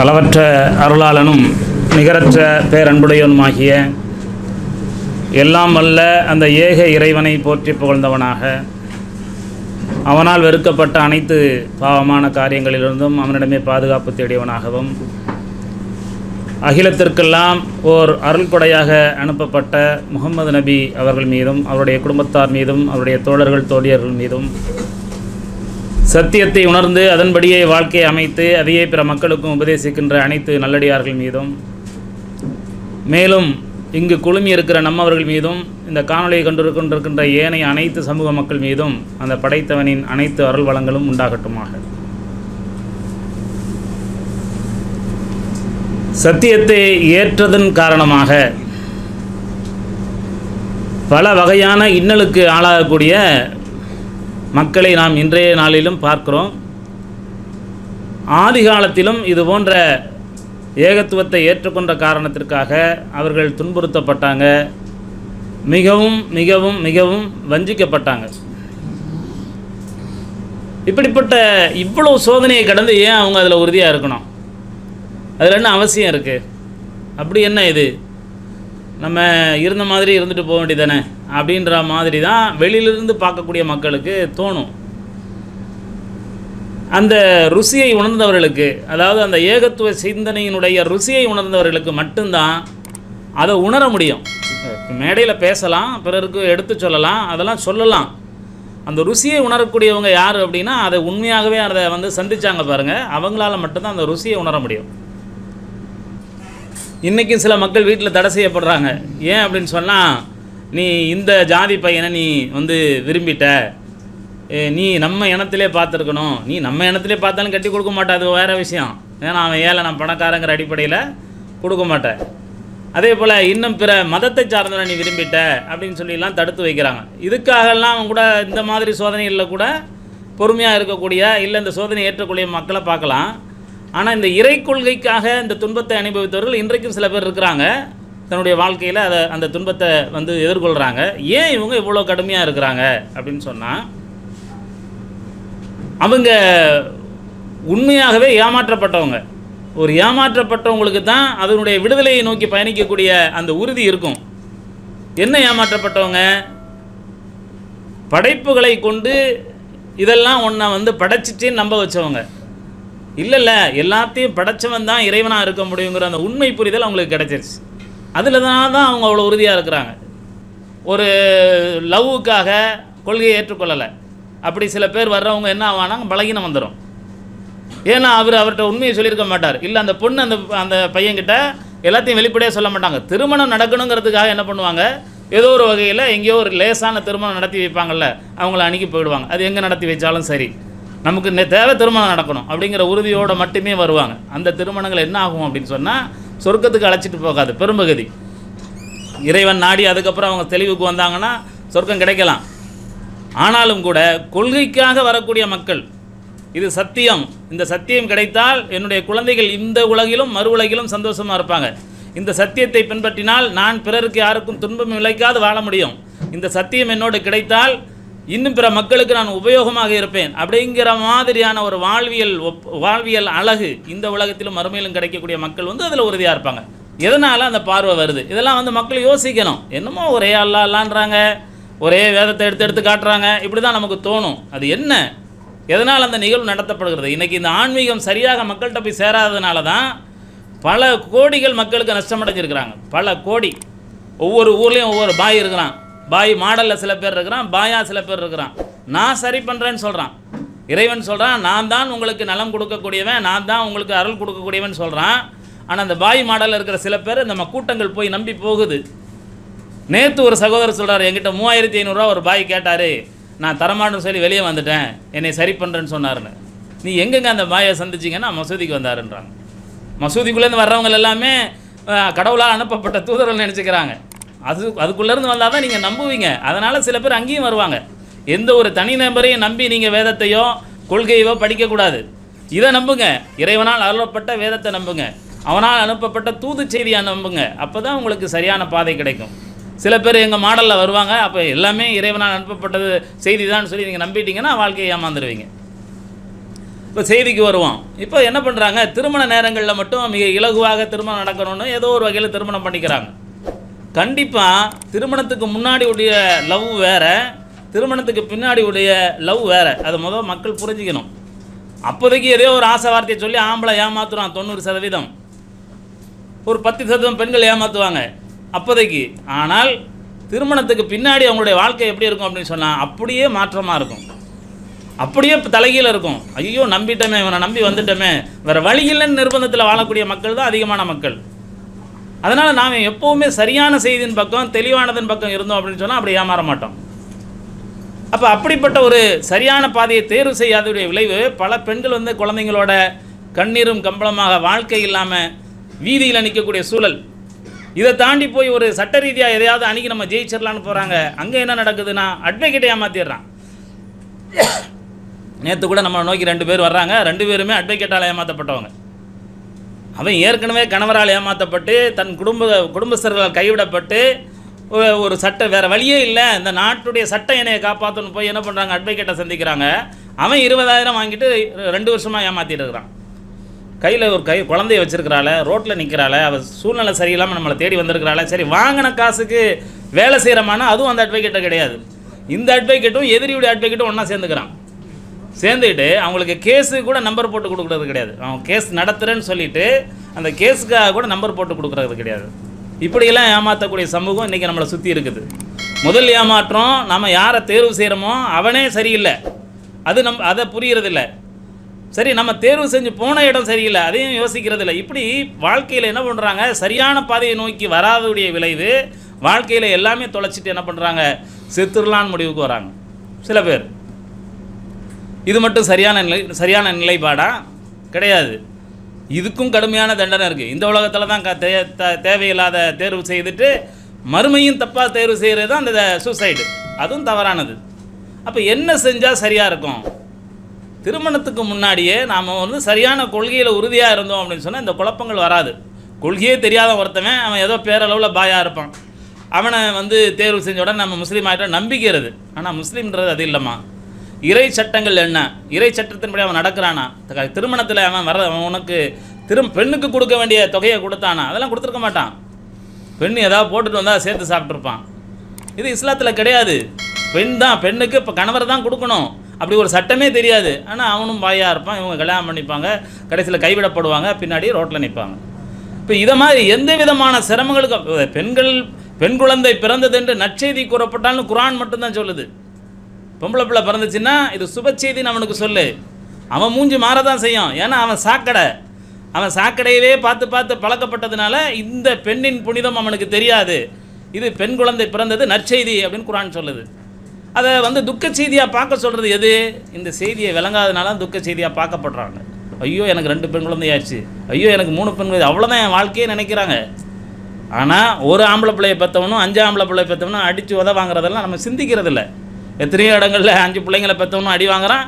அளவற்ற அருளாளனும் நிகரற்ற பேரன்புடையவனுமாகிய எல்லாம் வல்ல அந்த ஏக இறைவனை போற்றி புகழ்ந்தவனாக அவனால் வெறுக்கப்பட்ட அனைத்து பாவமான காரியங்களிலிருந்தும் அவனிடமே பாதுகாப்பு தேடியவனாகவும் அகிலத்திற்கெல்லாம் ஓர் அருள்படையாக அனுப்பப்பட்ட முகமது நபி அவர்கள் மீதும் அவருடைய குடும்பத்தார் மீதும் அவருடைய தோழர்கள் தோழியர்கள் மீதும் சத்தியத்தை உணர்ந்து அதன்படியே வாழ்க்கையை அமைத்து அதையே பிற மக்களுக்கும் உபதேசிக்கின்ற அனைத்து நல்லடியார்கள் மீதும் மேலும் இங்கு குழுமி இருக்கிற நம்மவர்கள் மீதும் இந்த காணொலியை கண்டிருக்கின்றிருக்கின்ற ஏனைய அனைத்து சமூக மக்கள் மீதும் அந்த படைத்தவனின் அனைத்து அருள் வளங்களும் உண்டாகட்டுமாக. சத்தியத்தை ஏற்றதன் காரணமாக பல வகையான இன்னலுக்கு ஆளாகக்கூடிய மக்களை நாம் இன்றைய நாளிலும் பார்க்கிறோம். ஆதி காலத்திலும் இது போன்ற ஏகத்துவத்தை ஏற்றுக்கொண்ட காரணத்திற்காக அவர்கள் துன்புறுத்தப்பட்டாங்க. மிகவும் மிகவும் மிகவும் வஞ்சிக்கப்பட்டாங்க. இப்படிப்பட்ட இவ்வளோ சோதனையை கடந்து ஏன் அவங்க அதில் உறுதியாக இருக்கணும்? அதில் என்ன அவசியம் இருக்குது அப்படி என்ன இது? நம்ம இருந்த மாதிரி இருந்துட்டு போக வேண்டியதானே அப்படின்ற மாதிரி தான் வெளியிலிருந்து பார்க்கக்கூடிய மக்களுக்கு தோணும். அந்த ருசியை உணர்ந்தவர்களுக்கு அதாவது அந்த ஏகத்துவ சிந்தனையினுடைய ருசியை உணர்ந்தவர்களுக்கு மட்டும்தான் அதை உணர முடியும். மேடையில் பேசலாம் பிறருக்கு எடுத்து சொல்லலாம் அதெல்லாம் சொல்லலாம். அந்த ருசியை உணரக்கூடியவங்க யார் அப்படின்னா அதை உண்மையாகவே அதை வந்து சந்திச்சாங்க பாருங்கள் அவங்களால மட்டும்தான் அந்த ருசியை உணர முடியும். இன்றைக்கும் சில மக்கள் வீட்டில் தடை செய்யப்படுறாங்க. ஏன் அப்படின்னு சொன்னால் நீ இந்த ஜாதி பையனை நீ வந்து விரும்பிட்ட. நீ நம்ம இனத்திலே பார்த்துருக்கணும். நீ நம்ம இனத்திலே பார்த்தாலும் கட்டி கொடுக்க மாட்டேன் அது வேறு விஷயம். ஏன்னா அவன் ஏழை நான் பணக்காரங்கிற அடிப்படையில் கொடுக்க மாட்டேன். அதே போல் இன்னும் பிற மதத்தை சார்ந்தவனை நீ விரும்பிட்ட அப்படின்னு சொல்லிலாம் தடுத்து வைக்கிறாங்க. இதுக்காகலாம் கூட இந்த மாதிரி சோதனைகளில் கூட பொறுமையாக இருக்கக்கூடிய இல்லை இந்த சோதனை ஏற்றக்கூடிய மக்களை பார்க்கலாம். ஆனால் இந்த இறை கொள்கைக்காக இந்த துன்பத்தை அனுபவித்தவர்கள் இன்றைக்கும் சில பேர் இருக்கிறாங்க. தன்னுடைய வாழ்க்கையில் அதை அந்த துன்பத்தை வந்து எதிர்கொள்கிறாங்க ஏன் இவங்க இவ்வளோ கடுமையாக இருக்கிறாங்க? அப்படின்னு சொன்னால் அவங்க உண்மையாகவே ஏமாற்றப்பட்டவங்க. ஒரு ஏமாற்றப்பட்டவங்களுக்கு தான் அதனுடைய விடுதலையை நோக்கி பயணிக்கக்கூடிய அந்த உறுதி இருக்கும். என்ன ஏமாற்றப்பட்டவங்க? படைப்புகளை கொண்டு இதெல்லாம் ஒன்றை வந்து படைச்சிட்டேன்னு நம்ப வச்சவங்க. இல்லை இல்லை எல்லாத்தையும் படைச்சவன் தான் இறைவனாக இருக்க முடியுங்கிற அந்த உண்மை புரிதல் அவங்களுக்கு கிடைச்சிருச்சு. அதில் தான் தான் அவங்க அவ்வளோ உறுதியாக இருக்கிறாங்க. ஒரு லவ்வுக்காக கொள்கையை ஏற்றுக்கொள்ளலை. அப்படி சில பேர் வர்றவங்க என்ன ஆவானாங்க பலகீனம் வந்துடும் ஏன்னா அவர் அவர்கிட்ட உண்மையை சொல்லியிருக்க மாட்டார். இல்லை அந்த பொண்ணு அந்த அந்த பையன்கிட்ட எல்லாத்தையும் வெளிப்படையாக சொல்ல மாட்டாங்க. திருமணம் நடக்கணுங்கிறதுக்காக என்ன பண்ணுவாங்க? ஏதோ ஒரு வகையில் எங்கேயோ ஒரு லேசான திருமணம் நடத்தி வைப்பாங்கல்ல அவங்கள அணுகி போயிடுவாங்க. அது எங்கே நடத்தி வச்சாலும் சரி. நமக்கு தேவை திருமணம் நடக்கணும் அப்படிங்கிற உறுதியோடு மட்டுமே வருவாங்க. அந்த திருமணங்கள் என்ன ஆகும் அப்படின்னு சொன்னால் சொர்க்கத்துக்கு அழைச்சிட்டு போகாது பெரும்பகுதி. இறைவன் நாடி அதுக்கப்புறம் அவங்க தெளிவுக்கு வந்தாங்கன்னா சொர்க்கம் கிடைக்கலாம். ஆனாலும் கூட கொள்கைக்காக வரக்கூடிய மக்கள் இது சத்தியம். இந்த சத்தியம் கிடைத்தால் என்னுடைய குழந்தைகள் இந்த உலகிலும் மறு உலகிலும் சந்தோஷமாக இருப்பாங்க. இந்த சத்தியத்தை பின்பற்றினால் நான் பிறருக்கு யாருக்கும் துன்பம் விளைக்காது வாழ முடியும். இந்த சத்தியம் என்னோடு கிடைத்தால் இன்னும் பிற மக்களுக்கு நான் உபயோகமாக இருப்பேன். அப்படிங்கிற மாதிரியான ஒரு வாழ்வியல் ஒப்- வாழ்வியல் அழகு இந்த உலகத்திலும் மறுமையிலும் கிடைக்கக்கூடிய மக்கள் வந்து அதில் உறுதியாக இருப்பாங்க. எதனால் அந்த பார்வை வருது? இதெல்லாம் வந்து மக்கள் யோசிக்கணும். என்னமோ ஒரே அல்லா அல்லான்றாங்க. ஒரே வேதத்தை எடுத்து எடுத்து காட்டுறாங்க. இப்படி தான் நமக்கு தோணும். அது என்ன? எதனால் அந்த நிகழ்வு நடத்தப்படுகிறது? இன்றைக்கி இந்த ஆன்மீகம் சரியாக மக்கள்கிட்ட போய் சேராததுனால தான் பல கோடிகள் மக்களுக்கு நஷ்டமடைஞ்சிருக்கிறாங்க பல கோடி. ஒவ்வொரு ஊர்லேயும் ஒவ்வொரு பாய் இருக்கிறான். பாய் மாடலில் சில பேர் இருக்கிறான் பாயா சில பேர் இருக்கிறான். நான் சரி பண்ணுறேன்னு சொல்கிறான் இறைவன் சொல்கிறான் நான் தான் உங்களுக்கு நலம் கொடுக்கக்கூடியவன் நான் தான் உங்களுக்கு அருள் கொடுக்கக்கூடியவன் சொல்கிறான் ஆனால் அந்த பாய் மாடலில் இருக்கிற சில பேர் நம்ம கூட்டங்கள் போய் நம்பி போகுது. நேற்று ஒரு சகோதரர் சொல்கிறார் என்கிட்ட மூவாயிரத்தி ஐநூறுரூவா ஒரு பாய் கேட்டார். நான் தரமாட்டேன்னு சொல்லி வெளியே வந்துட்டேன். என்னை சரி பண்ணுறேன்னு சொன்னாருன்னு. நீ எங்கெங்க அந்த பாயை சந்திச்சிங்கன்னா மசூதிக்கு வந்தாருன்றாங்க. மசூதிக்குள்ளேருந்து வர்றவங்க எல்லாமே கடவுளாக கடவுளால் அனுப்பப்பட்ட தூதர்கள் நினச்சிக்கிறாங்க. அது அதுக்குள்ளேருந்து வந்தால் தான் நீங்கள் நம்புவீங்க. அதனால் சில பேர் அங்கேயும் வருவாங்க. எந்த ஒரு தனிநபரையும் நம்பி நீங்கள் வேதத்தையோ கொள்கையோ படிக்கக்கூடாது. இதை நம்புங்க. இறைவனால் அருளப்பட்ட வேதத்தை நம்புங்க. அவனால் அனுப்பப்பட்ட தூது செய்தியை நம்புங்க. அப்போ தான் உங்களுக்கு சரியான பாதை கிடைக்கும். சில பேர் எங்கள் மாடலில் வருவாங்க. அப்போ எல்லாமே இறைவனால் அனுப்பப்பட்டது செய்தி தான் சொல்லி நீங்கள் நம்பிட்டீங்கன்னா வாழ்க்கையை ஏமாந்துருவீங்க. இப்போ செய்திக்கு வருவோம். இப்போ என்ன பண்ணுறாங்க திருமண நேரங்களில் மட்டும் மிக இலகுவாக திருமணம் நடக்கணும்னு ஏதோ ஒரு வகையில் திருமணம் பண்ணிக்கிறாங்க. கண்டிப்பாக திருமணத்துக்கு முன்னாடி உடைய லவ் வேறு திருமணத்துக்கு பின்னாடி உடைய லவ் வேறு. அதை முதல் மக்கள் புரிஞ்சுக்கணும். அப்போதைக்கு ஏதோ ஒரு ஆசை வார்த்தையை சொல்லி ஆம்பளை ஏமாத்துறான் தொண்ணூறு சதவீதம். ஒரு பத்து சதவீதம் பெண்கள் ஏமாற்றுவாங்க அப்போதைக்கு. ஆனால் திருமணத்துக்கு பின்னாடி அவங்களுடைய வாழ்க்கை எப்படி இருக்கும் அப்படின்னு சொன்னால் அப்படியே மாற்றமாக இருக்கும். அப்படியே தலைகீழ இருக்கும். ஐயோ நம்பிட்டோமே இவனை நம்பி வந்துட்டோமே. வேறு வழி இல்லைன்னு நிர்பந்தத்தில் வாழக்கூடிய மக்கள் தான் அதிகமான மக்கள். அதனால் நாம் எப்போவுமே சரியான செய்தியின் பக்கம் தெளிவானதன் பக்கம் இருந்தோம் அப்படின்னு சொன்னால் அப்படி ஏமாற மாட்டோம். அப்போ அப்படிப்பட்ட ஒரு சரியான பாதையை தேர்வு செய்யாததுடைய விளைவு பல பெண்கள் வந்து குழந்தைங்களோட கண்ணீரும் கம்பளமாக வாழ்க்கை இல்லாமல் வீதியில் நிற்கக்கூடிய சூழல். இதை தாண்டி போய் ஒரு சட்ட ரீதியாக எதையாவது அணுகி நம்ம ஜெயிச்சிடலான்னு போகிறாங்க அங்கே என்ன நடக்குதுன்னா அட்வொகேட்டை ஏமாற்றிடுறான் நேற்று கூட நம்ம நோக்கி ரெண்டு பேர் வர்றாங்க ரெண்டு பேருமே அட்வொகேட்டால் ஏமாற்றப்பட்டவங்க அவன் ஏற்கனவே கணவரால் ஏமாற்றப்பட்டு தன் குடும்ப குடும்பஸ்தர்களால் கைவிடப்பட்டு ஒரு- சட்டம் வேறு வழியே இல்லை. இந்த நாட்டுடைய சட்டம் என்னையை காப்பாற்றணும் போய் என்ன பண்ணுறாங்க அட்வொகேட்டை சந்திக்கிறாங்க. அவன் இருபதாயிரம் வாங்கிட்டு ரெண்டு வருஷமாக ஏமாற்றிட்டு இருக்கிறான். கையில் ஒரு கை குழந்தைய வச்சிருக்கிறாள ரோட்டில் நிற்கிறாள அவள் சூழ்நிலை சரியில்லாமல் நம்மளை தேடி வந்திருக்கிறாள. சரி வாங்கின காசுக்கு வேலை செய்கிறமானா அதுவும் அந்த அட்வொகேட்டை கிடையாது. இந்த அட்வொகேட்டும் எதிரியுடைய அட்வொகேட்டும் ஒன்றா சேர்ந்துக்கிறான். சேர்ந்துக்கிட்டு அவங்களுக்கு கேஸு கூட நம்பர் போட்டு கொடுக்குறது கிடையாது. அவன் கேஸ் நடத்துகிறேன்னு சொல்லிட்டு அந்த கேஸுக்காக கூட நம்பர் போட்டு கொடுக்குறது கிடையாது. இப்படியெல்லாம் ஏமாற்றக்கூடிய சமூகம் இன்றைக்கி நம்மளை சுற்றி இருக்குது. முதல் ஏமாற்றம் நம்ம யாரை தேர்வு செய்கிறோமோ அவனே சரியில்லை. அது நம் அதை புரியறதில்ல. சரி நம்ம தேர்வு செஞ்சு போன இடம் சரியில்லை. அதையும் யோசிக்கிறதில்ல. இப்படி வாழ்க்கையில் என்ன பண்ணுறாங்க சரியான பாதையை நோக்கி வராததுடைய விளைவு வாழ்க்கையில் எல்லாமே தொலைச்சிட்டு என்ன பண்ணுறாங்க செத்துடலான்னு முடிவுக்கு வராங்க. சில பேர். இது மட்டும் சரியான நிலை சரியான நிலைப்பாடா? கிடையாது. இதுக்கும் கடுமையான தண்டனை இருக்குது இந்த உலகத்தில் தான் க- தே- த- தேவையில்லாத தேர்வு செய்துட்டு மறுமையும் தப்பாக தேர்வு செய்கிறது தான் அந்த சூசைடு அதுவும் தவறானது. அப்போ என்ன செஞ்சால் சரியாக இருக்கும்? திருமணத்துக்கு முன்னாடியே நாம் வந்து சரியான கொள்கையில் உறுதியாக இருந்தோம் அப்படின்னு சொன்னால் இந்த குழப்பங்கள் வராது. கொள்கையே தெரியாத ஒருத்தவன் அவன் ஏதோ பேரளவில் பாயாக இருப்பான். அவனை வந்து தேர்வு செஞ்ச உடனே நம்ம முஸ்லீம் ஆகிட்டோம் நம்பிக்கிறது ஆனால் முஸ்லீம்ன்றது அது இல்லைம்மா. இறை சட்டங்கள் என்ன? இறை சட்டத்தின்படி அவன் நடக்கிறானா? திருமணத்தில் அவன் வர அவன் உனக்கு திரும் பெண்ணுக்கு கொடுக்க வேண்டிய தொகையை கொடுத்தானா? அதெல்லாம் கொடுத்துருக்க மாட்டான். பெண் ஏதாவது போட்டுட்டு வந்தால் சேர்த்து சாப்பிட்ருப்பான் இது இஸ்லாத்தில் கிடையாது. பெண் தான் பெண்ணுக்கு இப்போ கணவர் தான் கொடுக்கணும். அப்படி ஒரு சட்டமே தெரியாது. ஆனால் அவனும் பாயாக இருப்பான் இவங்க கல்யாணம் பண்ணிப்பாங்க கடைசியில் கைவிடப்படுவாங்க பின்னாடி ரோட்டில் நிற்பாங்க இப்போ இதை மாதிரி எந்த விதமான சிரமங்களுக்கு பெண்கள் பெண் குழந்தை பிறந்தது என்று நற்செய்தி கூறப்பட்டாலும் குரான் மட்டும்தான் சொல்லுது. பொம்பளை பிள்ளை பிறந்துச்சுன்னா இது சுப செய்தின்னு அவனுக்கு சொல்லு. அவன் மூஞ்சி மாறதான் செய்யும். ஏன்னா அவன் சாக்கடை. அவன் சாக்கடையவே பார்த்து பார்த்து பழக்கப்பட்டதுனால இந்த பெண்ணின் புனிதம் அவனுக்கு தெரியாது. இது பெண் குழந்தை பிறந்தது நற்செய்தி அப்படின்னு குரான் சொல்லுது. அதை வந்து துக்க செய்தியாக பார்க்க சொல்கிறது எது? இந்த செய்தியை விளங்காதனால துக்க செய்தியாக பார்க்கப்படுறாங்க. ஐயோ எனக்கு ரெண்டு பெண் குழந்தையாச்சு. ஐயோ எனக்கு மூணு பெண் குழந்தை. அவ்வளோதான் என் வாழ்க்கையே நினைக்கிறாங்க. ஆனால் ஒரு ஆம்பளை பிள்ளையை பெற்றவனும் அஞ்சு ஆம்பளை பிள்ளையை பெற்றவனும் அடித்து உத வாங்குறதெல்லாம் நம்ம சிந்திக்கிறதில்ல. எத்தனையோ இடங்களில் அஞ்சு பிள்ளைங்களை பெற்றவனும் அடி வாங்குறான்.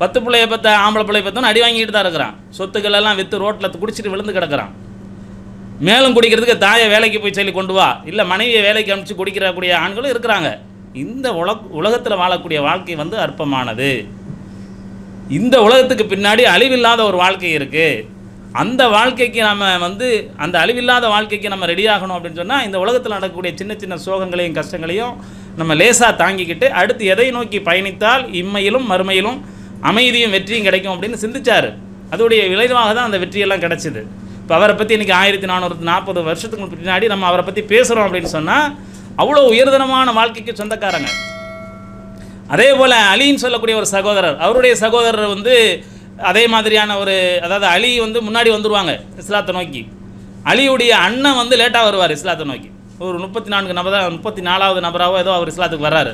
பத்து பிள்ளைய பெற்ற ஆம்பளை பிள்ளைய பெற்றவனும் அடி வாங்கிட்டு தான் இருக்கிறான். சொத்துக்கள் எல்லாம் விற்று ரோட்டில் குடிச்சிட்டு விழுந்து கிடக்குறான். மேலும் குடிக்கிறதுக்கு தாயை வேலைக்கு போய் சொல்லி கொண்டு வா. இல்லை மனைவியை வேலைக்கு அனுப்பிச்சு குடிக்கிறக்கூடிய ஆண்களும் இருக்கிறாங்க. இந்த உலக உலகத்தில் வாழக்கூடிய வாழ்க்கை வந்து அற்பமானது. இந்த உலகத்துக்கு பின்னாடி அழிவில்லாத ஒரு வாழ்க்கை இருக்குது அந்த வாழ்க்கைக்கு நம்ம வந்து அந்த அழிவில்லாத வாழ்க்கைக்கு நம்ம ரெடியாகணும் அப்படின்னு சொன்னால் இந்த உலகத்தில் நடக்கக்கூடிய சின்ன சின்ன சோகங்களையும் கஷ்டங்களையும் நம்ம லேசாக தாங்கிக்கிட்டு அடுத்து எதை நோக்கி பயணித்தால் இம்மையிலும் மறுமையிலும் அமைதியும் வெற்றியும் கிடைக்கும் அப்படின்னு சிந்திச்சார். அதோடைய விளைவாக தான் அந்த வெற்றியெல்லாம் கிடச்சிது. இப்போ அவரை பற்றி இன்றைக்கி ஆயிரத்தி நானூறு நாற்பது வருஷத்துக்கு பின்னாடி நம்ம அவரை பற்றி பேசுகிறோம் அப்படின்னு சொன்னால் அவ்வளோ உயர்தனமான வாழ்க்கைக்கு சொந்தக்காரங்க. அதே போல் அலின்னு சொல்லக்கூடிய ஒரு சகோதரர் அவருடைய சகோதரர் வந்து அதே மாதிரியான ஒரு அதாவது அலி வந்து முன்னாடி வந்துடுவாங்க இஸ்லாத்தை நோக்கி. அலியுடைய அண்ணன் வந்து லேட்டாக வருவார் இஸ்லாத்தை நோக்கி. ஒரு முப்பத்தி நான்கு நபராக முப்பத்தி நாலாவது நபராகவோ ஏதோ அவர் இஸ்லாத்துக்கு வர்றாரு.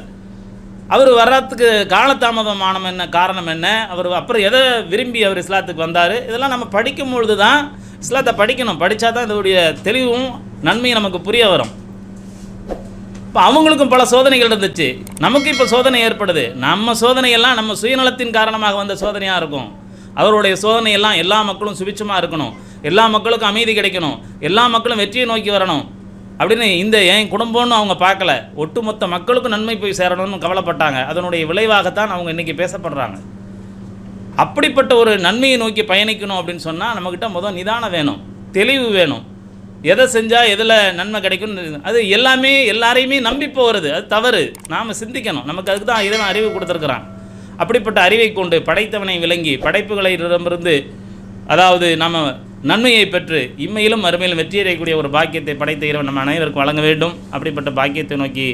அவர் வர்றதுக்கு காலதாமதமான என்ன காரணம் என்ன அவர் அப்புறம் எதை விரும்பி அவர் இஸ்லாத்துக்கு வந்தார் இதெல்லாம் நம்ம படிக்கும் பொழுது தான் இஸ்லாத்தை படிக்கணும். படித்தா தான் இதோடைய தெளிவும் நன்மையும் நமக்கு புரிய வரும். இப்போ அவங்களுக்கும் பல சோதனைகள் இருந்துச்சு. நமக்கு இப்போ சோதனை ஏற்படுது. நம்ம சோதனையெல்லாம் நம்ம சுயநலத்தின் காரணமாக வந்த சோதனையாக இருக்கும். அவருடைய சோதனையெல்லாம் எல்லா மக்களும் சுபிச்சமாக இருக்கணும். எல்லா மக்களுக்கும் அமைதி கிடைக்கணும். எல்லா மக்களும் வெற்றியை நோக்கி வரணும். அப்படின்னு இந்த என் குடும்பம்னு அவங்க பார்க்கல. ஒட்டுமொத்த மக்களுக்கும் நன்மை போய் சேரணும்னு கவலைப்பட்டாங்க. அதனுடைய விளைவாகத்தான் அவங்க இன்றைக்கி பேசப்படுறாங்க. அப்படிப்பட்ட ஒரு நன்மையை நோக்கி பயணிக்கணும் அப்படின்னு சொன்னால் நம்மக்கிட்ட முதல் நிதானம் வேணும். தெளிவு வேணும். எதை செஞ்சால் எதில் நன்மை கிடைக்கும்னு அது எல்லாமே எல்லாரையுமே நம்பி போகிறது அது தவறு. நாம் சிந்திக்கணும். நமக்கு அதுக்கு தான் இதெல்லாம் அறிவு கொடுத்துருக்குறான். அப்படிப்பட்ட அறிவை கொண்டு படைத்தவனை விளங்கி படைப்புகளிடமிருந்து அதாவது நம்ம நன்மையை பெற்று இம்மையிலும் அருமையிலும் வெற்றியடையக்கூடிய ஒரு பாக்கியத்தை படைத்த இறைவன் நம்ம அனைவருக்கும் வழங்க வேண்டும். அப்படிப்பட்ட பாக்கியத்தை நோக்கி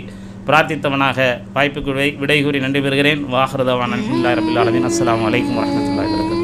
பிரார்த்தித்தவனாக வாய்ப்புக்கு விடை கூறி நன்றி பெறுகிறேன். வாஹரதவான். அலமதுல்லா அலமின் அஸ்லாம் வலைக்கம் வரமத்துல்லாஹி